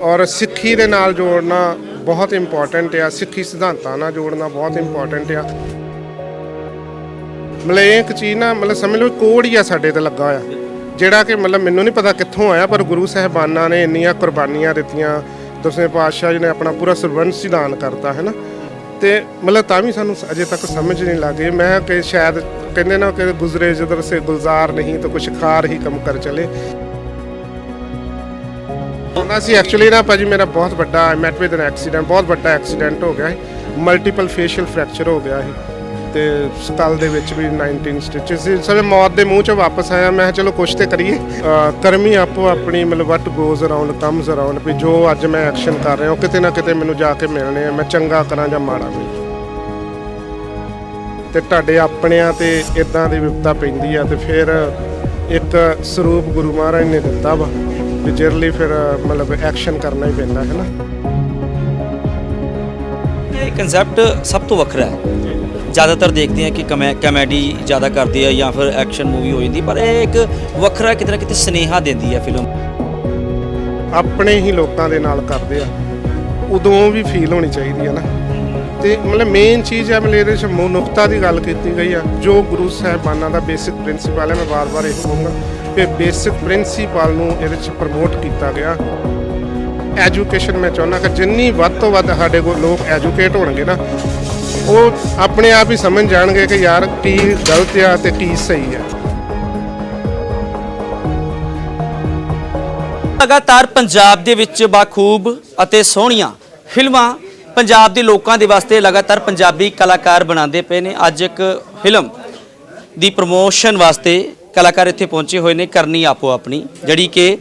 ਔਰ ਸਿੱਖੀ ਦੇ ਨਾਲ ਜੋੜਨਾ ਬਹੁਤ ਇੰਪੋਰਟੈਂਟ ਆ। ਸਿੱਖੀ ਸਿਧਾਂਤਾਂ ਨਾਲ ਜੋੜਨਾ ਬਹੁਤ ਇੰਪੋਰਟੈਂਟ ਆ। ਮਤਲਬ ਇਹ ਇੱਕ ਚੀਜ਼ ਨਾ, ਮਤਲਬ ਸਮਝ ਲਓ ਕੋੜ ਹੀ ਆ ਸਾਡੇ ਤੇ ਲੱਗਾ ਹੋਇਆ। ਜਿਹੜਾ ਕਿ ਮਤਲਬ ਮੈਨੂੰ ਨਹੀਂ ਪਤਾ ਕਿੱਥੋਂ ਆਇਆ, ਪਰ ਗੁਰੂ ਸਾਹਿਬਾਨਾਂ ਨੇ ਇੰਨੀਆਂ ਕੁਰਬਾਨੀਆਂ ਦਿੱਤੀਆਂ। ਦਸਵੇਂ ਪਾਤਸ਼ਾਹ ਜੀ ਨੇ ਆਪਣਾ ਪੂਰਾ ਸਰਬੰਸ ਦਾਨ ਕਰਤਾ, ਹੈ ਨਾ? ਤੇ ਮਤਲਬ ਤਾਂ ਵੀ ਸਾਨੂੰ ਅਜੇ ਤੱਕ ਸਮਝ ਨਹੀਂ ਲੱਗੇ। ਮੈਂ ਕਿ ਸ਼ਾਇਦ ਕਹਿੰਦੇ ਨਾ ਕਿ ਗੁਜ਼ਰੇ ਜਦਰ ਸੇ ਗੁਲਜ਼ਾਰ ਨਹੀਂ, ਤਾਂ ਕੁਛ ਖਾਰ ਹੀ ਕੰਮ ਕਰ ਚਲੇ। ਹੁੰਦਾ ਸੀ। ਐਕਚੁਅਲੀ ਨਾ ਭਾਜੀ ਮੇਰਾ ਬਹੁਤ ਵੱਡਾ ਮੈਟ ਵਿਦ ਐਨ ਐਕਸੀਡੈਂਟ ਬਹੁਤ ਵੱਡਾ ਐਕਸੀਡੈਂਟ ਹੋ ਗਿਆ ਸੀ। ਮਲਟੀਪਲ ਫੇਸ਼ੀਅਲ ਫ੍ਰੈਕਚਰ ਹੋ ਗਿਆ ਸੀ। ਤੇ ਸਕਲ ਦੇ ਵਿੱਚ ਵੀ 19 ਸਟਿਚਸ ਸੀ। ਸਵੇ ਮੌਤ ਦੇ ਮੂੰਹ ਚ ਵਾਪਸ ਆਇਆ। ਮੈਂ ਕਿਹਾ, ਚਲੋ ਕੁਛ ਤੇ ਕਰੀਏ। ਕਰਮੀ ਆਪੋ ਆਪਣੀ ਮਤਲਬ what goes around comes around ਵੀ ਜੋ ਅੱਜ ਮੈਂ ਐਕਸ਼ਨ ਕਰ ਰਿਹਾ, ਉਹ ਕਿਤੇ ਨਾ ਕਿਤੇ ਮੈਨੂੰ ਜਾ ਕੇ ਮਿਲਣੇ ਆ। ਮੈਂ ਚੰਗਾ ਕਰਾਂ ਜਾਂ ਮਾੜਾ ਵੀ। ਤੇ ਤੁਹਾਡੇ ਆਪਣਿਆਂ ਤੇ ਇਦਾਂ ਦੀ ਵਿਪਤਾ ਪੈਂਦੀ ਆ ਤੇ ਫਿਰ ਇੱਕ ਸਰੂਪ ਗੁਰੂ ਮਹਾਰਾਜ ਨੇ ਦਿੱਤਾ ਵਾ। ਵੀ ਜਿਹਦੇ ਲਈ ਫਿਰ ਮਤਲਬ ਐਕਸ਼ਨ ਕਰਨਾ ਹੀ ਪੈਂਦਾ ਹੈ ਨਾ? ਇਹ ਕਨਸੈਪਟ ਸਭ ਤੋਂ ਵੱਖਰਾ ਹੈ। ਜ਼ਿਆਦਾਤਰ ਦੇਖਦੇ ਹਾਂ ਕਿ ਕਮੈ ਕਮੇਡੀ ਜ਼ਿਆਦਾ ਕਰਦੇ ਆ ਜਾਂ ਫਿਰ ਐਕਸ਼ਨ ਮੂਵੀ ਹੋ ਜਾਂਦੀ ਪਰ ਇਹ ਇੱਕ ਵੱਖਰਾ ਕਿਤੇ ਨਾ ਕਿਤੇ ਸਨੇਹਾ ਦਿੰਦੀ ਹੈ ਫਿਲਮ ਆਪਣੇ ਹੀ ਲੋਕਾਂ ਦੇ ਨਾਲ ਕਰਦੇ ਆ। ਉਦੋਂ ਵੀ ਫੀਲ ਹੋਣੀ ਚਾਹੀਦੀ ਹੈ ਨਾ। ਤੇ ਮਤਲਬ ਮੇਨ ਚੀਜ਼ ਹੈ ਮਤਲਬ ਇਹਦੇ ਚ ਮਨੁੱਖਤਾ ਦੀ ਗੱਲ ਕੀਤੀ ਗਈ ਆ, ਜੋ ਗੁਰੂ ਸਾਹਿਬਾਨਾਂ ਦਾ ਬੇਸਿਕ ਪ੍ਰਿੰਸੀਪਲ ਹੈ, ਮੈਂ ਵਾਰ-ਵਾਰ ਇਹ ਕਹੂੰਗਾ ਕਿ ਬੇਸਿਕ ਪ੍ਰਿੰਸੀਪਲ ਨੂੰ ਇਹਦੇ ਚ ਪ੍ਰਮੋਟ ਕੀਤਾ ਗਿਆ। ਐਜੂਕੇਸ਼ਨ ਮੈਂ ਚਾਹੁੰਦਾ ਕਿ ਜਿੰਨੀ ਵੱਧ ਤੋਂ ਵੱਧ ਸਾਡੇ ਕੋਲ ਲੋਕ ਐਜੂਕੇਟ ਹੋਣਗੇ ਨਾ, ਉਹ ਆਪਣੇ ਆਪ ਹੀ ਸਮਝ ਜਾਣਗੇ ਕਿ ਯਾਰ ਕੀ ਗਲਤ ਆ ਤੇ ਕੀ ਸਹੀ ਆ। ਲਗਾਤਾਰ ਪੰਜਾਬ ਦੇ ਵਿੱਚ ਬਾਖੂਬ ਅਤੇ ਸੋਹਣੀਆਂ ਫਿਲਮਾਂ ਪੰਜਾਬ ਦੇ ਲੋਕਾਂ ਦੇ ਵਾਸਤੇ ਲਗਾਤਾਰ ਪੰਜਾਬੀ ਕਲਾਕਾਰ ਬਣਾਉਂਦੇ ਪਏ ਨੇ। ਅੱਜ ਇੱਕ ਫਿਲਮ ਦੀ ਪ੍ਰਮੋਸ਼ਨ ਵਾਸਤੇ ਕਲਾਕਾਰ ਇੱਥੇ ਪਹੁੰਚੇ ਹੋਏ ਨੇ ਕਰਨੀ ਆਪੋ ਆਪਣੀ ਜਿਹੜੀ ਕਿ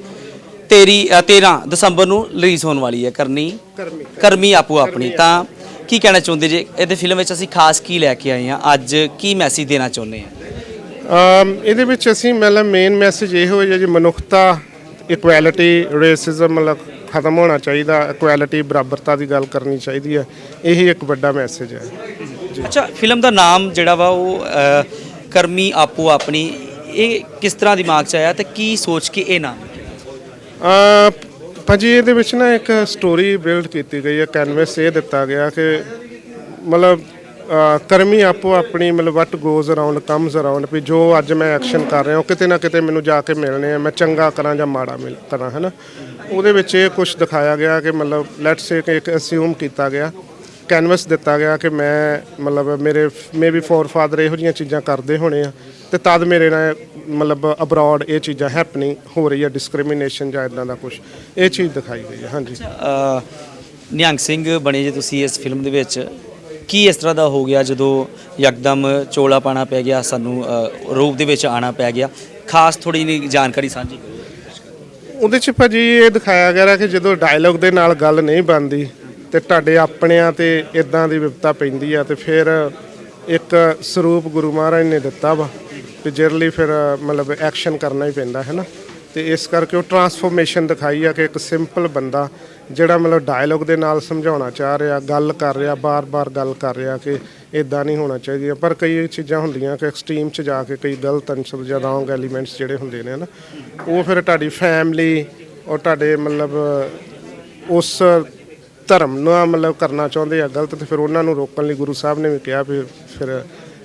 ਤੇਰੀ ਅ, 13 ਦਸੰਬਰ ਨੂੰ ਰਿਲੀਜ਼ ਹੋਣ ਵਾਲੀ ਹੈ ਕਰਨੀ ਕਰਮੀ ਕਰਮੀ ਆਪੋ ਆਪਣੀ। ਤਾਂ ਕੀ ਕਹਿਣਾ ਚਾਹੁੰਦੇ ਜੇ? ਇਹਦੇ ਫਿਲਮ ਵਿੱਚ ਅਸੀਂ ਖਾਸ ਕੀ ਲੈ ਕੇ ਆਏ ਹਾਂ? ਅੱਜ ਕੀ ਮੈਸੇਜ ਦੇਣਾ ਚਾਹੁੰਦੇ ਹਾਂ ਇਹਦੇ ਵਿੱਚ ਅਸੀਂ ਮਤਲਬ ਮੇਨ ਮੈਸੇਜ ਇਹ ਹੋਇਆ ਜੀ ਮਨੁੱਖਤਾ ਇਕੁਐਲਿਟੀ ਰੇਸਿਜ਼ਮ ਮਤਲਬ ਖਤਮ ਹੋਣਾ ਚਾਹੀਦਾ ਇਕੁਐਲਿਟੀ ਬਰਾਬਰਤਾ ਦੀ ਗੱਲ ਕਰਨੀ ਚਾਹੀਦੀ ਹੈ। ਇਹੀ ਇੱਕ ਵੱਡਾ ਮੈਸੇਜ ਹੈ। ਅੱਛਾ ਫਿਲਮ ਦਾ ਨਾਮ ਜਿਹੜਾ ਵਾ ਉਹ ਅ, ਕਰਮੀ ਆਪੋ ਆਪਣੀ ਇਹ ਕਿਸ ਤਰ੍ਹਾਂ ਦਿਮਾਗ 'ਚ ਆਇਆ ਤੇ ਕੀ ਸੋਚ ਕੇ ਇਹ ਨਾਮ? ਅ ਭਾਜੀ ਇਹਦੇ ਵਿੱਚ ਨਾ ਇੱਕ ਸਟੋਰੀ ਬਿਲਡ ਕੀਤੀ ਗਈ ਹੈ ਕੈਨਵਸ ਇਹ ਦਿੱਤਾ ਗਿਆ ਕਿ ਮਤਲਬ ਕਰਮੀ ਆਪੋ ਆਪਣੀ ਮਤਲਬ what goes around comes around ਵੀ ਜੋ ਅੱਜ ਮੈਂ ਐਕਸ਼ਨ ਕਰ ਰਿਹਾ ਉਹ ਕਿਤੇ ਨਾ ਕਿਤੇ ਮੈਨੂੰ ਜਾ ਕੇ ਮਿਲਣੇ ਆ, ਮੈਂ ਚੰਗਾ ਕਰਾਂ ਜਾਂ ਮਾੜਾ ਮਿਲ ਕਰਾਂ ਹੈ ਨਾ ਉਹਦੇ ਵਿੱਚ ਇਹ ਕੁਝ ਦਿਖਾਇਆ ਗਿਆ ਕਿ ਮਤਲਬ ਲੈਟਸ ਸੇ ਕਿ ਇੱਕ ਅਸਿਊਮ ਕੀਤਾ ਗਿਆ ਕੈਨਵਸ ਦਿੱਤਾ ਗਿਆ ਕਿ ਮੈਂ ਮਤਲਬ ਮੇਰੇ ਮੇਬੀ ਫੋਰ ਫਾਦਰ ਇਹੋ ਜਿਹੀਆਂ ਚੀਜ਼ਾਂ ਕਰਦੇ ਹੋਣੇ ਆ, ਤੇ ਤਦ ਮੇਰੇ ਨਾਲ ਮਤਲਬ ਅਬਰਾਡ ਇਹ ਚੀਜ਼ਾਂ ਹੈਪਨਿੰਗ ਹੋ ਰਹੀ ਹੈ ਡਿਸਕ੍ਰਿਮੀਨੇਸ਼ਨ ਜਾਂ ਇਦਾਂ ਦਾ ਕੁਝ ਇਹ ਚੀਜ਼ ਦਿਖਾਈ ਗਈ ਹੈ ਹਾਂਜੀ। ਨਿਹੰਗ ਸਿੰਘ ਬਣੇ ਜੇ ਤੁਸੀਂ ਇਸ ਫਿਲਮ ਦੇ ਵਿੱਚ। ਕੀ ਇਸ ਤਰ੍ਹਾਂ ਦਾ ਹੋ ਗਿਆ ਜਦੋਂ ਯਕਦਮ ਚੋਲਾ ਪਾਣਾ ਪੈ ਗਿਆ ਸਾਨੂੰ ਅ, ਰੂਪ ਦੇ ਵਿੱਚ ਆਣਾ ਪੈ ਗਿਆ? ਖਾਸ ਥੋੜੀ ਜਿਹੀ ਜਾਣਕਾਰੀ ਸਾਂਝੀ ਕਰੋ। ਉਹਦੇ ਚ ਭਾਜੀ ਇਹ ਦਿਖਾਇਆ ਗਿਆ ਕਿ ਜਦੋਂ ਡਾਇਲੌਗ ਦੇ ਨਾਲ ਗੱਲ ਨਹੀਂ ਬਣਦੀ ਤੇ ਤੁਹਾਡੇ ਆਪਣਿਆਂ ਤੇ ਇਦਾਂ ਦੀ ਵਿਪਤਾ ਪੈਂਦੀ ਆ ਤੇ ਫਿਰ ਇੱਕ ਸਰੂਪ ਗੁਰੂ ਮਹਾਰਾਜ ਨੇ ਦਿੱਤਾ ਵਾ ਤੇ ਜਿਹਦੇ ਲਈ ਫਿਰ ਮਤਲਬ ਐਕਸ਼ਨ ਕਰਨਾ ਹੀ ਪੈਂਦਾ ਹੈ ਨਾ? ਤੇ ਇਸ ਕਰਕੇ ਉਹ ਟਰਾਂਸਫੋਰਮੇਸ਼ਨ ਦਿਖਾਈ ਆ ਕਿ ਇੱਕ ਸਿੰਪਲ ਬੰਦਾ ਜਿਹੜਾ ਮਤਲਬ ਡਾਇਲੋਗ ਦੇ ਨਾਲ ਸਮਝਾਉਣਾ ਚਾਹ ਰਿਹਾ, ਗੱਲ ਕਰ ਰਿਹਾ, ਬਾਰ-ਬਾਰ ਗੱਲ ਕਰ ਰਿਹਾ ਕਿ ਇਦਾਂ ਨਹੀਂ ਹੋਣਾ ਚਾਹੀਦਾ। ਪਰ ਕਈ ਚੀਜ਼ਾਂ ਹੁੰਦੀਆਂ ਕਿ ਐਕਸਟ੍ਰੀਮ 'ਚ ਜਾ ਕੇ ਕਈ ਗਲਤ ਅੰਸ਼ਰ ਜਾਂ ਰੋਂਗ ਐਲੀਮੈਂਟਸ ਜਿਹੜੇ ਹੁੰਦੇ ਨੇ ਨਾ ਉਹ ਫਿਰ ਤੁਹਾਡੀ ਫੈਮਿਲੀ ਔਰ ਤੁਹਾਡੇ ਮਤਲਬ ਉਸ ਧਰਮ ਨੂੰ ਮਤਲਬ ਕਰਨਾ ਚਾਹੁੰਦੇ ਆ ਗਲਤ ਤੇ ਫਿਰ ਉਹਨਾਂ ਨੂੰ ਰੋਕਣ ਲਈ ਗੁਰੂ ਸਾਹਿਬ ਨੇ ਵੀ ਕਿਹਾ ਵੀ ਫਿਰ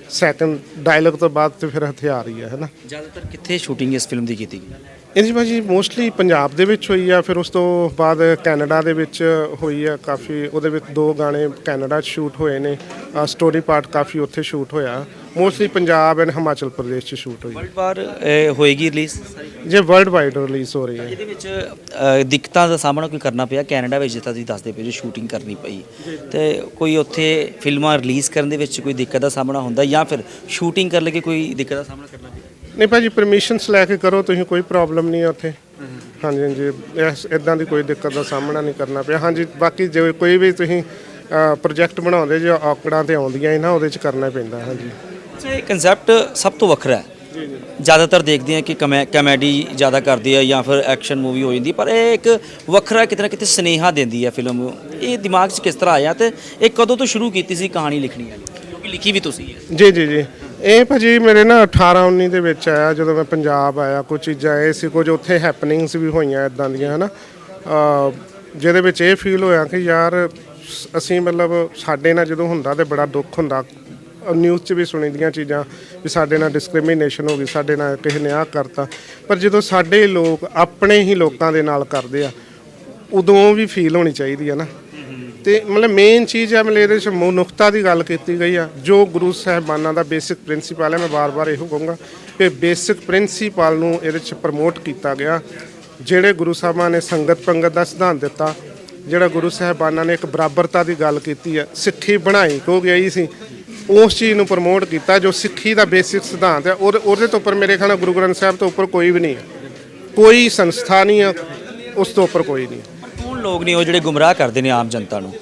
ਸੈਕੰਡ ਡਾਇਲੌਗ ਤੋਂ ਬਾਅਦ ਤੇ ਫਿਰ ਹਥਿਆਰ ਹੀ ਹੈ ਹੈ ਨਾ ਜ਼ਿਆਦਾਤਰ ਕਿੱਥੇ ਸ਼ੂਟਿੰਗ ਇਸ ਫਿਲਮ ਦੀ ਕੀਤੀ ਗਈ? ਇਹਦੀ ਭਾਜੀ ਮੋਸਟਲੀ ਪੰਜਾਬ ਦੇ ਵਿੱਚ ਹੋਈ ਆ ਫਿਰ ਉਸ ਤੋਂ ਬਾਅਦ ਕੈਨੇਡਾ ਦੇ ਵਿੱਚ ਹੋਈ ਆ ਕਾਫੀ ਉਹਦੇ ਵਿੱਚ ਦੋ ਗਾਣੇ ਕੈਨੇਡਾ 'ਚ ਸ਼ੂਟ ਹੋਏ ਨੇ ਸਟੋਰੀ ਪਾਰਟ ਕਾਫੀ ਉੱਥੇ ਸ਼ੂਟ ਹੋਇਆ। ਮੋਸਟਲੀ ਪੰਜਾਬ ਐਂਡ ਹਿਮਾਚਲ ਪ੍ਰਦੇਸ਼ 'ਚ ਸ਼ੂਟ ਹੋਈ ਵਰਲਡ ਵਾਰ ਹੋਏਗੀ ਰਿਲੀਜ਼ ਜੇ ਵਰਲਡ ਵਾਈਡ ਰਿਲੀਜ਼ ਹੋ ਰਹੀ ਹੈ। ਇਹਦੇ ਵਿੱਚ ਅ, ਦਿੱਕਤਾਂ ਦਾ ਸਾਹਮਣਾ ਕੋਈ ਕਰਨਾ ਪਿਆ? ਕੈਨੇਡਾ ਵਿੱਚ ਜਿੱਦਾਂ ਤੁਸੀਂ ਦੱਸਦੇ ਪਏ ਜੋ ਸ਼ੂਟਿੰਗ ਕਰਨੀ ਪਈ। ਤੇ ਕੋਈ ਉੱਥੇ ਫਿਲਮਾਂ ਰਿਲੀਜ਼ ਕਰਨ ਦੇ ਵਿੱਚ ਕੋਈ ਦਿੱਕਤ ਦਾ ਸਾਹਮਣਾ ਹੁੰਦਾ ਜਾਂ ਫਿਰ ਸ਼ੂਟਿੰਗ ਕਰਨ ਲੱਗੇ ਕੋਈ ਦਿੱਕਤ ਦਾ ਸਾਹਮਣਾ ਕਰਨਾ ਪਿਆ? ਨਹੀਂ ਭਾਜੀ ਪਰਮਿਸ਼ਨਸ ਲੈ ਕੇ ਕਰੋ ਤੁਸੀਂ ਕੋਈ ਪ੍ਰੋਬਲਮ ਨਹੀਂ ਹੈ ਉੱਥੇ। ਹਾਂਜੀ ਹਾਂਜੀ ਇਸ ਇਦਾਂ ਦੀ ਕੋਈ ਦਿੱਕਤ ਦਾ ਸਾਹਮਣਾ ਨਹੀਂ ਕਰਨਾ ਪਿਆ। ਹਾਂਜੀ ਬਾਕੀ ਜੇ ਕੋਈ ਵੀ ਤੁਸੀਂ ਪ੍ਰੋਜੈਕਟ ਬਣਾਉਂਦੇ ਜੋ ਔਕੜਾਂ ਤੇ ਆਉਂਦੀਆਂ ਹੀ ਨਾ ਉਹਦੇ ਚ ਕਰਨਾ ਪੈਂਦਾ ਹਾਂਜੀ। ਅੱਛਾ ਇਹ ਕਨਸੈਪਟ ਸਭ ਤੋਂ ਵੱਖਰਾ ਹੈ। ਜ਼ਿਆਦਾਤਰ ਦੇਖਦੇ ਹਾਂ ਕਿ ਕਮੈ ਕਮੇਡੀ ਜ਼ਿਆਦਾ ਕਰਦੇ ਆ ਜਾਂ ਫਿਰ ਐਕਸ਼ਨ ਮੂਵੀ ਹੋ ਜਾਂਦੀ ਪਰ ਇਹ ਇੱਕ ਵੱਖਰਾ ਕਿਤੇ ਨਾ ਕਿਤੇ ਸਨੇਹਾ ਦਿੰਦੀ ਹੈ ਫਿਲਮ ਇਹ ਦਿਮਾਗ 'ਚ ਕਿਸ ਤਰ੍ਹਾਂ ਆਇਆ ਤੇ ਇਹ ਕਦੋਂ ਤੋਂ ਸ਼ੁਰੂ ਕੀਤੀ ਸੀ ਕਹਾਣੀ ਲਿਖਣੀ ਹੈ? ਕਿਉਂਕਿ ਲਿਖੀ ਵੀ ਤੁਸੀਂ ਹੈ। ਜੀ ਜੀ ਜੀ। ਇਹ ਭਾਜੀ ਮੇਰੇ ਨਾ 18 19 ਦੇ ਵਿੱਚ ਆਇਆ, ਜਦੋਂ ਮੈਂ ਪੰਜਾਬ ਆਇਆ ਕੁਝ ਚੀਜ਼ਾਂ, ਇਹ ਸੀ, ਕੁਝ ਉੱਥੇ ਹੈਪਨਿੰਗਸ ਵੀ ਹੋਈਆਂ ਇਦਾਂ ਦੀਆਂ, ਹਨਾ? ਅਹ ਜਿਹਦੇ ਵਿੱਚ ਇਹ ਫੀਲ ਹੋਇਆ ਕਿ ਯਾਰ, ਅਸੀਂ ਮਤਲਬ ਸਾਡੇ ਨਾਲ ਜਦੋਂ ਹੁੰਦਾ ਤੇ ਬੜਾ ਦੁੱਖ ਹੁੰਦਾ ਨਿਊਜ਼ 'ਚ ਵੀ ਸੁਣੀਦੀਆਂ ਚੀਜ਼ਾਂ, ਵੀ ਸਾਡੇ ਨਾਲ ਡਿਸਕ੍ਰਿਮੀਨੇਸ਼ਨ ਹੋ ਗਈ, ਸਾਡੇ ਨਾਲ ਕਿਸੇ ਨੇ ਆਹ ਕਰਤਾ। ਪਰ ਜਦੋਂ ਸਾਡੇ ਲੋਕ ਆਪਣੇ ਹੀ ਲੋਕਾਂ ਦੇ ਨਾਲ ਕਰਦੇ ਆ, ਉਦੋਂ ਵੀ ਫੀਲ ਹੋਣੀ ਚਾਹੀਦੀ ਹੈ ਨਾ। ਤੇ ਮਤਲਬ ਮੇਨ ਚੀਜ਼ ਹੈ, ਮਤਲਬ ਇਹਦੇ 'ਚ ਮਨੁੱਖਤਾ ਦੀ ਗੱਲ ਕੀਤੀ ਗਈ ਆ। ਜੋ ਗੁਰੂ ਸਾਹਿਬਾਨਾਂ ਦਾ ਬੇਸਿਕ ਪ੍ਰਿੰਸੀਪਲ ਹੈ, ਮੈਂ ਵਾਰ-ਵਾਰ ਇਹੋ ਕਹੂੰਗਾ ਕਿ ਬੇਸਿਕ ਪ੍ਰਿੰਸੀਪਲ ਨੂੰ ਇਹਦੇ 'ਚ ਪ੍ਰਮੋਟ ਕੀਤਾ ਗਿਆ। ਜਿਹੜੇ ਗੁਰੂ ਸਾਹਿਬਾਂ ਨੇ ਸੰਗਤ ਪੰਗਤ ਦਾ ਸਿਧਾਂਤ ਦਿੱਤਾ, ਜਿਹੜਾ ਗੁਰੂ ਸਾਹਿਬਾਨਾਂ ਨੇ ਇੱਕ ਬਰਾਬਰਤਾ ਦੀ ਗੱਲ ਕੀਤੀ ਹੈ ਸਿੱਖੀ ਬਣਾਈ ਕੋ ਗਈ ਸੀ, ਉਸ ਚੀਜ਼ ਨੂੰ ਪ੍ਰਮੋਟ ਕੀਤਾ, ਜੋ ਸਿੱਖੀ ਦਾ ਬੇਸਿਕ ਸਿਧਾਂਤ ਹੈ ਔਰ ਉਹਦੇ ਤੋਂ ਉੱਪਰ ਮੇਰੇ ਖਿਆਲ ਨਾਲ ਗੁਰੂ ਗ੍ਰੰਥ ਸਾਹਿਬ ਤੋਂ ਉੱਪਰ ਕੋਈ ਵੀ ਨਹੀਂ ਹੈ ਕੋਈ ਸੰਸਥਾ ਨਹੀਂ ਹੈ ਉਸ ਤੋਂ ਉੱਪਰ ਕੋਈ ਨਹੀਂ ਲੋਕ ਨੇ ਉਹ ਜਿਹੜੇ ਗੁੰਮਰਾਹ ਕਰਦੇ ਨੇ ਆਮ ਜਨਤਾ ਨੂੰ?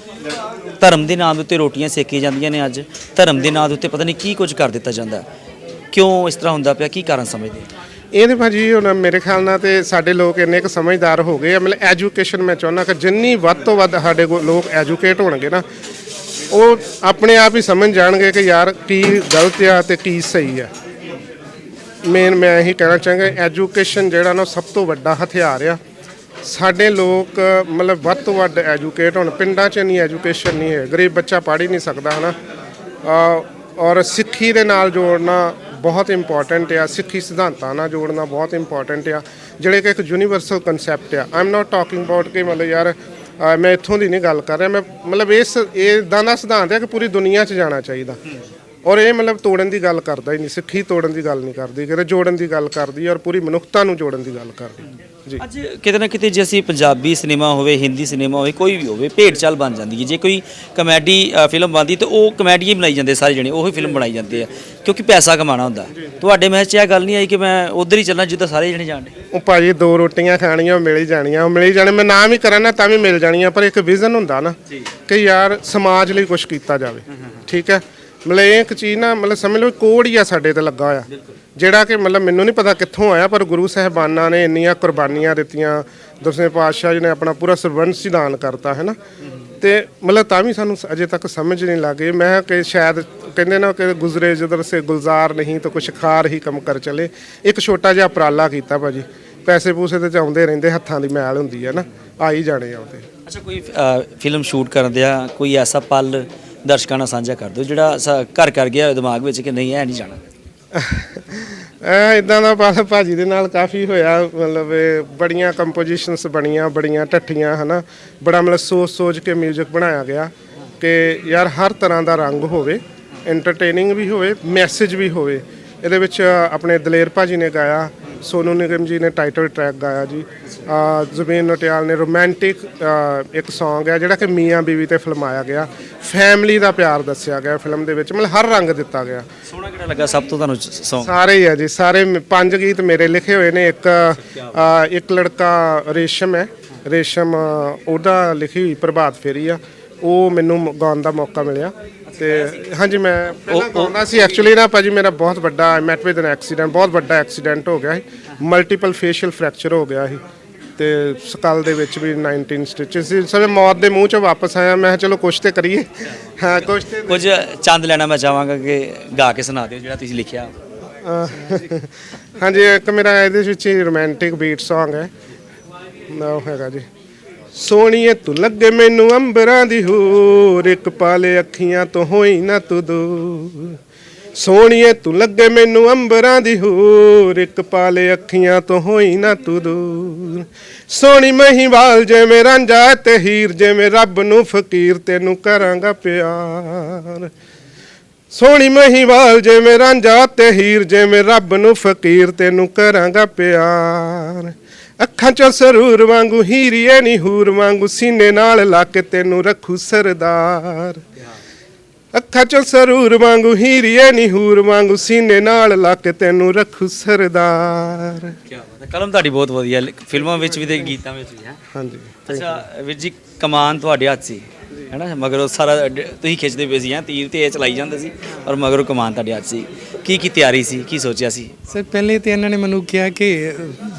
ਧਰਮ ਦੇ ਨਾਮ ਦੇ ਉੱਤੇ ਰੋਟੀਆਂ ਸੇਕੀਆਂ ਜਾਂਦੀਆਂ ਨੇ ਅੱਜ। ਧਰਮ ਦੇ ਨਾਮ ਉੱਤੇ ਪਤਾ ਨਹੀਂ ਕੀ ਕੁਝ ਕਰ ਦਿੱਤਾ ਜਾਂਦਾ। ਕਿਉਂ ਇਸ ਤਰ੍ਹਾਂ ਹੁੰਦਾ ਪਿਆ? ਕੀ ਕਾਰਨ ਸਮਝਦੇ ਇਹਦੇ ਭਾਜੀ ਹੁਣ ਮੇਰੇ ਖਿਆਲ ਨਾਲ ਤੇ ਸਾਡੇ ਲੋਕ ਇੰਨੇ ਕੁ ਸਮਝਦਾਰ ਹੋ ਗਏ ਆ। ਮਤਲਬ ਐਜੂਕੇਸ਼ਨ ਮੈਂ ਚਾਹੁੰਦਾ ਕਿ ਜਿੰਨੀ ਵੱਧ ਤੋਂ ਵੱਧ ਸਾਡੇ ਕੋਲ ਲੋਕ ਐਜੂਕੇਟ ਹੋਣਗੇ ਨਾ, ਉਹ ਆਪਣੇ ਆਪ ਹੀ ਸਮਝ ਜਾਣਗੇ ਕਿ ਯਾਰ ਕੀ ਗਲਤ ਆ ਤੇ ਕੀ ਸਹੀ ਆ। ਮੇਨ ਮੈਂ ਇਹੀ ਕਹਿਣਾ ਚਾਹਾਂਗਾ ਐਜੂਕੇਸ਼ਨ ਜਿਹੜਾ ਨਾ ਸਭ ਤੋਂ ਵੱਡਾ ਹਥਿਆਰ ਆ। ਸਾਡੇ ਲੋਕ, ਮਤਲਬ ਵੱਧ ਤੋਂ ਵੱਧ ਐਜੂਕੇਟ ਹੋਣ। ਪਿੰਡਾਂ 'ਚ ਨਹੀਂ ਐਜੂਕੇਸ਼ਨ ਨਹੀਂ ਹੈ। ਗਰੀਬ ਬੱਚਾ ਪੜ੍ਹ ਹੀ ਨਹੀਂ ਸਕਦਾ, ਹਨਾ? ਅਹ ਔਰ ਸਿੱਖੀ ਦੇ ਨਾਲ ਜੋੜਨਾ ਬਹੁਤ ਇੰਪੋਰਟੈਂਟ ਆ। ਸਿੱਖੀ ਸਿਧਾਂਤਾਂ ਨਾਲ ਜੋੜਨਾ ਬਹੁਤ ਇੰਪੋਰਟੈਂਟ ਆ। ਜਿਹੜੇ ਕਿ ਇੱਕ ਯੂਨੀਵਰਸਲ ਕਨਸੈਪਟ ਆ। ਆਮ ਨਾਟ ਟਾਕਿੰਗ ਅਬਾਊਟ ਕਿ ਮਤਲਬ ਯਾਰ ਮੈਂ ਇੱਥੋਂ ਦੀ ਨਹੀਂ ਗੱਲ ਕਰ ਰਿਹਾ। ਮੈਂ ਮਤਲਬ ਇਸ ਇਦਾਂ ਦਾ ਸਿਧਾਂਤ ਹੈ ਕਿ ਪੂਰੀ ਦੁਨੀਆ 'ਚ ਜਾਣਾ ਚਾਹੀਦਾ। ਔਰ ਇਹ ਮਤਲਬ ਤੋੜਨ ਦੀ ਗੱਲ ਕਰਦਾ ਹੀ ਨਹੀਂ। ਸਿੱਖੀ ਤੋੜਨ ਦੀ ਗੱਲ ਨਹੀਂ ਕਰਦੀ। ਕਿਤੇ ਜੋੜਨ ਦੀ ਗੱਲ ਕਰਦੀ ਔਰ ਪੂਰੀ ਮਨੁੱਖਤਾ ਨੂੰ ਜੋੜਨ ਦੀ ਗੱਲ ਕਰਦੀ। ਅੱਜ ਕਿਤੇ ਨਾ ਕਿਤੇ ਜੇ ਅਸੀਂ ਪੰਜਾਬੀ ਸਿਨੇਮਾ ਹੋਵੇ ਹਿੰਦੀ ਸਿਨੇਮਾ ਹੋਵੇ ਕੋਈ ਵੀ ਹੋਵੇ ਭੇਡ ਚਾਲ ਬਣ ਜਾਂਦੀ ਹੈ। ਜੇ ਕੋਈ ਕਮੇਡੀ ਫਿਲਮ ਬਣਦੀ ਤੇ ਉਹ ਕਮੇਡੀ ਹੀ ਬਣਾਈ ਜਾਂਦੇ ਸਾਰੇ ਜਣੇ ਉਹੀ ਫਿਲਮ ਬਣਾਈ ਜਾਂਦੇ ਆ ਕਿਉਂਕਿ ਪੈਸਾ ਕਮਾਉਣਾ ਹੁੰਦਾ। ਤੁਹਾਡੇ ਮਹਿਲ 'ਚ ਇਹ ਗੱਲ ਨਹੀਂ ਆਈ ਕਿ ਮੈਂ ਉਧਰ ਹੀ ਚੱਲਣਾ ਜਿੱਦਾਂ ਸਾਰੇ ਜਣੇ ਜਾਣਦੇ? ਉਹ ਭਾਜੀ ਦੋ ਰੋਟੀਆਂ ਖਾਣੀਆਂ ਮਿਲ ਹੀ ਜਾਣੀਆਂ ਉਹ ਮਿਲ ਹੀ ਜਾਣੇ। ਮੈਂ ਨਾਮ ਹੀ ਕਰਾਂ ਨਾ ਤਾਂ ਵੀ ਮਿਲ ਜਾਣੀਆਂ ਪਰ ਇੱਕ ਵਿਜ਼ਨ ਹੁੰਦਾ ਨਾ ਕਿ ਯਾਰ ਸਮਾਜ ਲਈ ਕੁਝ ਕੀਤਾ ਜਾਵੇ। ਠੀਕ ਹੈ? ਮਤਲਬ ਇਹ ਇੱਕ ਚੀਜ਼ ਨਾ ਮਤਲਬ ਸਮਝ ਲਓ ਕੋਡ ਹੀ ਆ ਸਾਡੇ ਤੇ ਲੱਗਾ ਹੋਇਆ। ਜਿਹੜਾ ਕਿ ਮਤਲਬ ਮੈਨੂੰ ਨਹੀਂ ਪਤਾ ਕਿੱਥੋਂ ਆਇਆ ਪਰ ਗੁਰੂ ਸਾਹਿਬਾਨਾਂ ਨੇ ਇੰਨੀਆਂ ਕੁਰਬਾਨੀਆਂ ਦਿੱਤੀਆਂ ਦਸਵੇਂ ਪਾਤਸ਼ਾਹ ਜੀ ਨੇ ਆਪਣਾ ਪੂਰਾ ਸਰਬੰਸ ਸਿਧਾਨ ਕਰਤਾ ਹੈ ਨਾ? ਤੇ ਮਤਲਬ ਤਾਂ ਵੀ ਸਾਨੂੰ ਅਜੇ ਤੱਕ ਸਮਝ ਨਹੀਂ ਲੱਗੇ। ਮੈਂ ਕਿ ਸ਼ਾਇਦ ਕਹਿੰਦੇ ਨਾ ਕਿ ਗੁਜ਼ਰੇ ਜਦਰ ਸੇ ਗੁਲਜ਼ਾਰ ਨਹੀਂ ਤਾਂ ਕੁਛ ਖਾਰ ਹੀ ਕੰਮ ਕਰ ਚਲੇ। ਇੱਕ ਛੋਟਾ ਜਿਹਾ ਉਪਰਾਲਾ ਕੀਤਾ ਭਾਜੀ। ਪੈਸੇ ਪੂਸੇ ਤੇ ਚਾਉਂਦੇ ਰਹਿੰਦੇ ਹੱਥਾਂ ਦੀ ਮੈਲ ਹੁੰਦੀ ਹੈ ਨਾ। ਆ ਹੀ ਜਾਣੇ ਆ ਉਹਦੇ। ਅੱਛਾ ਕੋਈ ਫਿਲਮ ਸ਼ੂਟ ਕਰਨ ਦਿਆ ਕੋਈ ਐਸਾ ਪਲ ਦਰਸ਼ਕਾਂ ਨਾਲ ਸਾਂਝਾ ਕਰ ਦਿਓ, ਜਿਹੜਾ ਸ- ਘਰ ਕਰ ਗਿਆ ਦਿਮਾਗ ਵਿੱਚ ਕਿ ਨਹੀਂ, ਇਹ ਨਹੀਂ ਜਾਣਾ। ਐ ਇਦਾਂ ਦਾ ਪਲ ਭਾਜੀ ਦੇ ਨਾਲ ਕਾਫੀ ਹੋਇਆ, ਮਤਲਬ ਬੜੀਆਂ ਕੰਪੋਜੀਸ਼ਨਸ ਬਣੀਆਂ, ਬੜੀਆਂ ਟੱਠੀਆਂ ਹਨਾ? ਬੜਾ ਮਤਲਬ ਸੋਚ ਸੋਚ ਕੇ 뮤직 ਬਣਾਇਆ ਗਿਆ ਕਿ ਯਾਰ ਹਰ ਤਰ੍ਹਾਂ ਦਾ ਰੰਗ ਹੋਵੇ ਐਂਟਰਟੇਨਿੰਗ ਵੀ ਹੋਵੇ ਮੈਸੇਜ ਵੀ ਹੋਵੇ। ਇਹਦੇ ਵਿੱਚ ਆਪਣੇ ਦਲੇਰ ਭਾਜੀ ਨੇ ਗਾਇਆ ਸੋਨੂ ਨਿਗਮ ਜੀ ਨੇ ਟਾਈਟਲ ਟਰੈਕ ਗਾਇਆ ਜੀ। ਆ ਜ਼ੁਬੀਨ ਨਟਿਆਲ ਨੇ ਰੋਮਾਂਟਿਕ ਇੱਕ Song ਹੈ ਜਿਹੜਾ ਕਿ ਮੀਆਂ ਬੀਵੀ ਤੇ ਫਿਲਮਾਇਆ ਗਿਆ। ਫੈਮਿਲੀ ਦਾ ਪਿਆਰ ਦੱਸਿਆ ਗਿਆ ਫਿਲਮ ਦੇ ਵਿੱਚ ਮਤਲਬ ਹਰ ਰੰਗ ਦਿੱਤਾ ਗਿਆ। ਸੋਹਣਾ ਕਿਹੜਾ ਲੱਗਾ? ਸਭ ਤੋਂ ਤੁਹਾਨੂੰ ਸੌਂਗ ਸਾਰੇ ਹੀ ਆ ਜੀ ਸਾਰੇ ਪੰਜ ਗੀਤ ਮੇਰੇ ਲਿਖੇ ਹੋਏ ਨੇ। ਇੱਕ ਇੱਕ ਲੜਕਾ ਰੇਸ਼ਮ ਹੈ। ਰੇਸ਼ਮ ਉਹਦਾ ਲਿਖੀ ਹੋਈ ਪ੍ਰਭਾਤ ਫੇਰੀ ਆ। ਉਹ ਮੈਨੂੰ ਗਾਉਣ ਦਾ ਮੌਕਾ ਮਿਲਿਆ। ਤੇ ਹਾਂਜੀ ਮੈਂ ਪਹਿਲਾਂ ਗਾਉਂਦਾ ਸੀ ਐਕਚੁਅਲੀ ਨਾ ਭਾਜੀ ਮੇਰਾ ਬਹੁਤ ਵੱਡਾ ਮੈਟ ਵਿਦ ਐਨ ਐਕਸੀਡੈਂਟ ਬਹੁਤ ਵੱਡਾ ਐਕਸੀਡੈਂਟ ਹੋ ਗਿਆ ਸੀ। ਮਲਟੀਪਲ ਫੇਸ਼ੀਅਲ ਫ੍ਰੈਕਚਰ ਹੋ ਗਿਆ ਸੀ। ਤੇ ਸਕਲ ਦੇ ਵਿੱਚ ਵੀ 19 ਸਟਿਚਸ ਸੀ। ਸਵੇ ਮੌਤ ਦੇ ਮੂੰਹ ਚੋਂ ਵਾਪਸ ਆਇਆ ਮੈਂ ਕਿਹਾ ਚਲੋ ਕੁਛ ਤੇ ਕਰੀਏ। ਹਾਂ ਕੁਛ ਤੇ ਕੁਝ ਚੰਦ ਲੈਣਾ ਮੈਂ ਚਾਹਾਂਗਾ ਕਿ ਗਾ ਕੇ ਸੁਣਾ ਦਿਓ ਜਿਹੜਾ ਤੁਸੀਂ ਲਿਖਿਆ। ਹਾਂਜੀ ਇੱਕ ਮੇਰਾ ਇਹਦੇ ਵਿੱਚ ਹੀ ਰੋਮਾਂਟਿਕ ਬੀਟ Song ਹੈ। ਨਾ ਉਹ ਹੈਗਾ ਜੀ। ਸੋਹਣੀਏ ਤੂੰ ਲੱਗੇ ਮੈਨੂੰ ਅੰਬਰਾਂ ਦੀ ਹੂਰ, ਇੱਕ ਪਾਲੇ ਅੱਖੀਆਂ ਤੋਂ ਹੋਈ ਨਾ ਤੂੰ ਦੂਰ। ਸੋਹਣੀਏ ਤੂੰ ਲੱਗੇ ਮੈਨੂੰ ਅੰਬਰਾਂ ਦੀ ਹੂਰ, ਇੱਕ ਪਾਲੇ ਅੱਖੀਆਂ ਤੋਂ ਹੋਈ ਨਾ ਤੂੰ ਦੂਰ। ਸੋਹਣੀ ਮਹੀਵਾਲ ਜਿਵੇਂ ਰਾਂਝਾ ਤੇ ਹੀਰ, ਜਿਵੇਂ ਰੱਬ ਨੂੰ ਫਕੀਰ, ਤੈਨੂੰ ਕਰਾਂਗਾ ਪਿਆਰ। ਸੋਹਣੀ ਮਹੀਵਾਲ ਜਿਵੇਂ ਰਾਂਝਾ ਤੇ ਹੀਰ, ਜਿਵੇਂ ਰੱਬ ਨੂੰ ਫਕੀਰ, ਤੈਨੂੰ ਕਰਾਂਗਾ ਪਿਆਰ। ਅੱਖਾਂ 'ਚ ਸਰੂਰ ਵਾਂਗੂ ਹੀਰੀਏ ਨੀ ਹੂਰ ਵਾਂਗੂ ਸੀਨੇ ਨਾਲ ਲਾ ਕੇ ਤੈਨੂੰ ਰੱਖੂ ਸਰਦਾਰ। ਅੱਖਾਂ 'ਚ ਸਰੂਰ ਵਾਂਗੂ ਹੀਰੀਏ ਨੀ ਹੂਰ ਵਾਂਗੂ ਸੀਨੇ ਨਾਲ ਲਾ ਕੇ ਤੈਨੂੰ ਰੱਖੂ ਸਰਦਾਰ। ਕੀ ਬਾਤ ਹੈ ਕਲਮ ਤੁਹਾਡੀ ਬਹੁਤ ਵਧੀਆ ਫਿਲਮਾਂ ਵਿੱਚ ਵੀ ਤੇ ਗੀਤਾਂ ਵਿੱਚ ਵੀ ਹੈ। ਹਾਂਜੀ। ਅੱਛਾ ਵੀਰ ਜੀ ਕਮਾਨ ਤੁਹਾਡੇ ਹੱਥ ਸੀ। ਹੈਨਾ ਮਗਰ ਉਹ ਸਾਰਾ ਡ- ਤੁਸੀਂ ਖਿੱਚਦੇ ਪਏ ਸੀ ਹੈਂ, ਤੀਰ ਤੇ ਇਹ ਚਲਾਈ ਜਾਂਦੇ ਸੀ ਔਰ ਮਗਰ ਕਮਾਨ ਤੁਹਾਡੇ ਹੱਥ ਸੀ। ਕੀ ਕੀ ਤਿਆਰੀ ਸੀ? ਕੀ ਸੋਚਿਆ ਸੀ? ਸਰ ਪਹਿਲੇ ਤੇ ਇਹਨਾਂ ਨੇ ਮੈਨੂੰ ਕਿਹਾ ਕਿ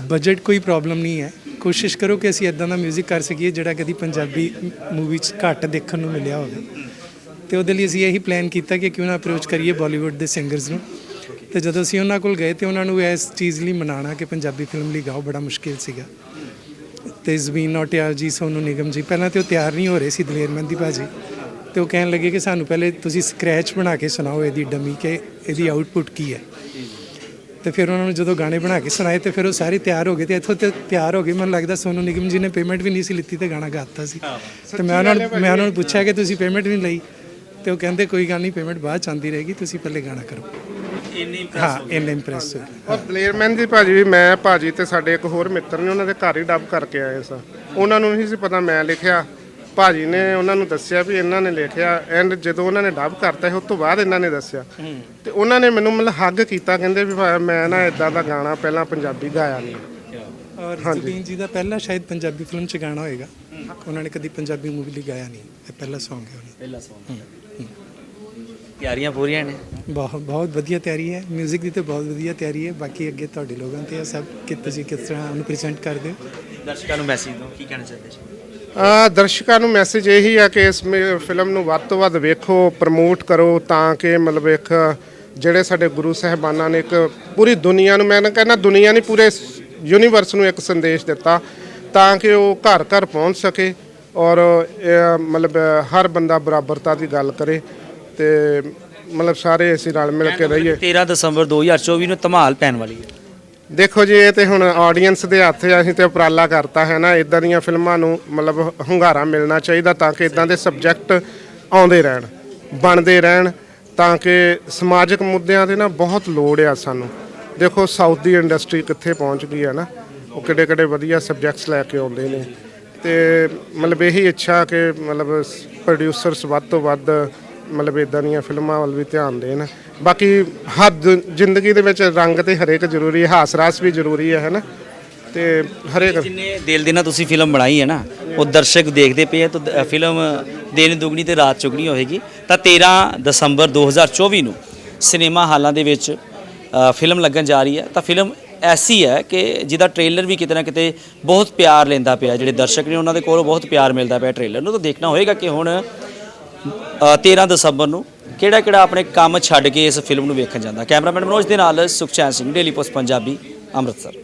ਬਜਟ ਕੋਈ ਪ੍ਰੋਬਲਮ ਨਹੀਂ ਹੈ। ਕੋਸ਼ਿਸ਼ ਕਰੋ ਕਿ ਅਸੀਂ ਇਦਾਂ ਦਾ 뮤직 ਕਰ ਸਕੀਏ ਜਿਹੜਾ ਕਦੀ ਪੰਜਾਬੀ ਮੂਵੀ 'ਚ ਘੱਟ ਦੇਖਣ ਨੂੰ ਮਿਲਿਆ ਹੋਵੇ। ਤੇ ਉਹਦੇ ਲਈ ਅਸੀਂ ਇਹੀ ਪਲਾਨ ਕੀਤਾ ਕਿ ਕਿਉਂ ਨਾ ਅਪਰੋਚ ਕਰੀਏ ਬਾਲੀਵੁੱਡ ਦੇ ਸਿੰਗਰਸ ਨੂੰ। ਤੇ ਜਦੋਂ ਅਸੀਂ ਉਹਨਾਂ ਕੋਲ ਗਏ ਤੇ ਉਹਨਾਂ ਨੂੰ ਇਸ ਚੀਜ਼ ਲਈ ਮਨਾਣਾ ਕਿ ਪੰਜਾਬੀ ਫਿਲਮ ਲਈ ਗਾਓ ਬੜਾ ਮੁਸ਼ਕਿਲ ਸੀਗਾ। ਤੇ ਜ਼ਮੀਨ ਨੋਟਿਆਲ ਜੀ ਸੋਨੂੰ ਨਿਗਮ ਜੀ, ਪਹਿਲਾਂ ਤੇ ਉਹ ਤਿਆਰ ਨਹੀਂ ਹੋ ਰਹੇ ਸੀ ਦਲੇਰ ਮਹਿੰਦੀ ਭਾਜੀ। ਤੇ ਉਹ ਕਹਿਣ ਲੱਗੇ ਕਿ ਸਾਨੂੰ ਪਹਿਲੇ ਤੁਸੀਂ ਸਕ੍ਰੈਚ ਬਣਾ ਕੇ ਸੁਣਾਓ ਇਹਦੀ ਡਮੀ ਕਿ ਇਹਦੀ ਆਊਟਪੁੱਟ ਕੀ ਹੈ। ਤੇ ਫਿਰ ਉਹਨਾਂ ਨੂੰ ਜਦੋਂ ਗਾਣੇ ਬਣਾ ਕੇ ਸੁਣਾਏ ਤੇ ਫਿਰ ਉਹ ਸਾਰੇ ਤਿਆਰ ਹੋ ਗਏ ਤੇ ਇੱਥੋਂ ਤੇ ਤਿਆਰ ਹੋ ਗਏ। ਮੈਨੂੰ ਲੱਗਦਾ ਸੋਨੂ ਨਿਗਮ ਜੀ ਨੇ ਪੇਮੈਂਟ ਵੀ ਨਹੀਂ ਸੀ ਲਿੱਤੀ ਤੇ ਗਾਣਾ ਗਾਤਾ ਸੀ। ਤੇ ਮੈਂ ਉਹਨਾਂ ਨੂੰ ਮੈਂ ਉਹਨਾਂ ਨੂੰ ਪੁੱਛਿਆ ਕਿ ਤੁਸੀਂ ਪੇਮੈਂਟ ਨਹੀਂ ਲਈ? ਤੇ ਉਹ ਕਹਿੰਦੇ, ਕੋਈ ਗੱਲ ਨਹੀਂ ਪੇਮੈਂਟ ਬਾਅਦ ਚ ਆਉਂਦੀ ਰਹੇਗੀ, ਤੁਸੀਂ ਪਹਿਲੇ ਗਾਣਾ ਕਰੋ। ਇੰਨੀ ਹਾਂ ਇੰਨੇ ਇੰਪ੍ਰੈਸ ਔਰ ਦਲੇਰ ਮਹਿੰਦੀ ਭਾਜੀ ਵੀ ਮੈਂ ਭਾਜੀ ਤੇ ਸਾਡੇ ਇੱਕ ਹੋਰ ਮਿੱਤਰ ਨੇ ਉਹਨਾਂ ਦੇ ਘਰ ਹੀ ਡੱਬ ਕਰਕੇ ਆਏ ਸਾਂ। ਉਹਨਾਂ ਨੂੰ ਨਹੀਂ ਸੀ ਪਤਾ ਮੈਂ ਲਿਖਿਆ। ਭਾਜੀ ਨੇ ਉਹਨਾਂ ਨੂੰ ਦੱਸਿਆ ਵੀ ਇਹਨਾਂ ਨੇ ਲਿਖਿਆ ਐਂਡ ਜਦੋਂ ਉਹਨਾਂ ਨੇ ਡੱਬ ਕਰਤਾ ਉਸ ਤੋਂ ਬਾਅਦ ਇਹਨਾਂ ਨੇ ਦੱਸਿਆ। ਤੇ ਉਹਨਾਂ ਨੇ ਮੈਨੂੰ ਮਤਲਬ ਹੱਗ ਕੀਤਾ ਕਹਿੰਦੇ ਵੀ ਭਾ- ਮੈਂ ਨਾ ਇਦਾਂ ਦਾ ਗਾਣਾ ਪਹਿਲਾਂ ਪੰਜਾਬੀ ਗਾਇਆ ਨਹੀਂ ਔਰ ਜ਼ਬੀਨ ਜੀ ਦਾ ਪਹਿਲਾ ਸ਼ਾਇਦ ਪੰਜਾਬੀ ਫਿਲਮ ਚ ਗਾਣਾ ਹੋਏਗਾ। ਉਹਨਾਂ ਨੇ ਕਦੀ ਪੰਜਾਬੀ ਮੂਵੀ ਲਈ ਗਾਇਆ ਨਹੀਂ ਇਹ ਪਹਿਲਾ Song ਹੈ ਉਹਨਾਂ ਪਹਿਲਾ ਸੌਂਗ ਤਿਆਰੀਆਂ ਪੂਰੀਆਂ ਨੇ। ਬਹੁਤ ਬਹੁਤ ਵਧੀਆ ਤਿਆਰੀ ਹੈ। 뮤직 ਦੀ ਤੇ ਬਹੁਤ ਵਧੀਆ ਤਿਆਰੀ ਹੈ। ਬਾਕੀ ਅੱਗੇ ਤੁਹਾਡੇ ਲੋਕਾਂ ਤੇ ਸਭ ਕਿ ਤੁਸੀਂ ਕਿਸ ਤਰ੍ਹਾਂ ਉਹਨੂੰ ਪ੍ਰੈਜ਼ੈਂਟ ਕਰਦੇ ਹੋ? ਦਰਸ਼ਕਾਂ ਨੂੰ ਮੈਸੇਜ ਦਿਓ ਕੀ ਕਹਿਣਾ ਚਾਹੁੰਦੇ ਜੀ ਆ ਦਰਸ਼ਕਾਂ ਨੂੰ ਮੈਸੇਜ ਇਹੀ ਆ ਕਿ ਇਸ ਮੇ- ਫਿਲਮ ਨੂੰ ਵੱਧ ਤੋਂ ਵੱਧ ਵੇਖੋ ਪ੍ਰਮੋਟ ਕਰੋ ਤਾਂ ਕਿ ਮਤਲਬ ਇੱਕ ਜਿਹੜੇ ਸਾਡੇ ਗੁਰੂ ਸਾਹਿਬਾਨਾਂ ਨੇ ਇੱਕ ਪੂਰੀ ਦੁਨੀਆ ਨੂੰ ਮੈਂ ਕਹਿੰਦਾ ਦੁਨੀਆ ਨਹੀਂ ਪੂਰੇ ਯੂਨੀਵਰਸ ਨੂੰ ਇੱਕ ਸੰਦੇਸ਼ ਦਿੱਤਾ ਤਾਂ ਕਿ ਉਹ ਘਰ ਘਰ ਪਹੁੰਚ ਸਕੇ ਔਰ ਮਤਲਬ ਹਰ ਬੰਦਾ ਬਰਾਬਰਤਾ ਦੀ ਗੱਲ ਕਰੇ। ਤੇ ਮਤਲਬ ਸਾਰੇ ਅਸੀਂ ਰਲ ਮਿਲ ਕੇ ਰਹੀਏ। 13 ਦਸੰਬਰ 2024 ਨੂੰ ਧਮਾਲ ਪੈਣ ਵਾਲੀ ਹੈ। ਦੇਖੋ ਜੀ ਇਹ ਤੇ ਹੁਣ ਆਡੀਅנס ਦੇ ਹੱਥ 'ਚ ਅਸੀਂ ਤੇ ਉਪਰਾਲਾ ਕਰਤਾ ਹੈ ਨਾ ਇਦਾਂ ਦੀਆਂ ਫਿਲਮਾਂ ਨੂੰ ਮਤਲਬ ਹੁੰਗਾਰਾ ਮਿਲਣਾ ਚਾਹੀਦਾ ਤਾਂ ਕਿ ਇਦਾਂ ਦੇ ਸਬਜੈਕਟ ਆਉਂਦੇ ਰਹਿਣ ਬਣਦੇ ਰਹਿਣ ਤਾਂ ਕਿ ਸਮਾਜਿਕ ਮੁੱਦਿਆਂ ਤੇ ਨਾ ਬਹੁਤ ਲੋੜ ਆ ਸਾਨੂੰ। ਦੇਖੋ ਸਾਊਥ ਦੀ ਇੰਡਸਟਰੀ ਕਿੱਥੇ ਪਹੁੰਚ ਗਈ ਹੈ ਨਾ ਉਹ ਕਿੱਡੇ ਕਿੱਡੇ ਵਧੀਆ ਸਬਜੈਕਟਸ ਲੈ ਕੇ ਆਉਂਦੇ ਨੇ। ਤੇ ਮਤਲਬ ਇਹੀ ਇੱਛਾ ਕਿ ਮਤਲਬ ਪ੍ਰੋਡਿਊਸਰਸ ਵੱਧ ਤੋਂ ਵੱਧ ਮਤਲਬ ਇਦਾਂ ਦੀਆਂ ਫਿਲਮਾਂ ਵੱਲ ਵੀ ਧਿਆਨ ਦੇਣ। ਬਾਕੀ ਹੱਦ, ਜ਼ਿੰਦਗੀ ਦੇ ਵਿੱਚ ਰੰਗ ਤੇ ਹਰੇਕ ਜ਼ਰੂਰੀ ਹੈ ਹਾਸ ਰਾਸ ਵੀ ਜ਼ਰੂਰੀ ਹੈ ਹੈਨਾ ਤੇ ਹਰੇਕ ਜਿੰਨੇ ਦਿਲ ਦੇ ਨਾਲ ਤੁਸੀਂ ਫਿਲਮ ਬਣਾਈ ਹੈ ਨਾ, ਉਹ ਦਰਸ਼ਕ ਦੇਖਦੇ ਪਏ ਆ, ਤਾਂ ਫਿਲਮ ਦਿਨ ਦੁਗਣੀ ਤੇ ਰਾਤ ਚੁਗਣੀ ਹੋਏਗੀ। ਤਾਂ 13 ਦਸੰਬਰ 2024 ਨੂੰ ਸਿਨੇਮਾ ਹਾਲਾਂ ਦੇ ਵਿੱਚ ਫਿਲਮ ਲੱਗਣ ਜਾ ਰਹੀ ਹੈ। ਤਾਂ ਫਿਲਮ ਐਸੀ ਹੈ ਕਿ ਜਿਹਦਾ ਟ੍ਰੇਲਰ ਵੀ ਕਿਤੇ ਨਾ ਕਿਤੇ ਬਹੁਤ ਪਿਆਰ ਲੈਂਦਾ ਪਿਆ, ਜਿਹੜੇ ਦਰਸ਼ਕ ਨੇ ਉਹਨਾਂ ਦੇ ਕੋਲ ਬਹੁਤ ਪਿਆਰ ਮਿਲਦਾ ਪਿਆ ਟ੍ਰੇਲਰ ਨੂੰ। ਤਾਂ ਦੇਖਣਾ ਹੋਏਗਾ ਕਿ ਹੁਣ 13 ਦਸੰਬਰ ਨੂੰ ਕਿਹੜਾ ਕਿਹੜਾ ਆਪਣੇ ਕੰਮ ਛੱਡ ਕੇ ਇਸ ਫਿਲਮ ਨੂੰ ਵੇਖਣ ਜਾਂਦਾ? ਕੈਮਰਾਮੈਨ ਮਨੋਜ ਦੇ ਨਾਲ ਸੁਖਚੈਨ ਸਿੰਘ, ਡੇਲੀ ਪੋਸਟ ਪੰਜਾਬੀ, ਅੰਮ੍ਰਿਤਸਰ।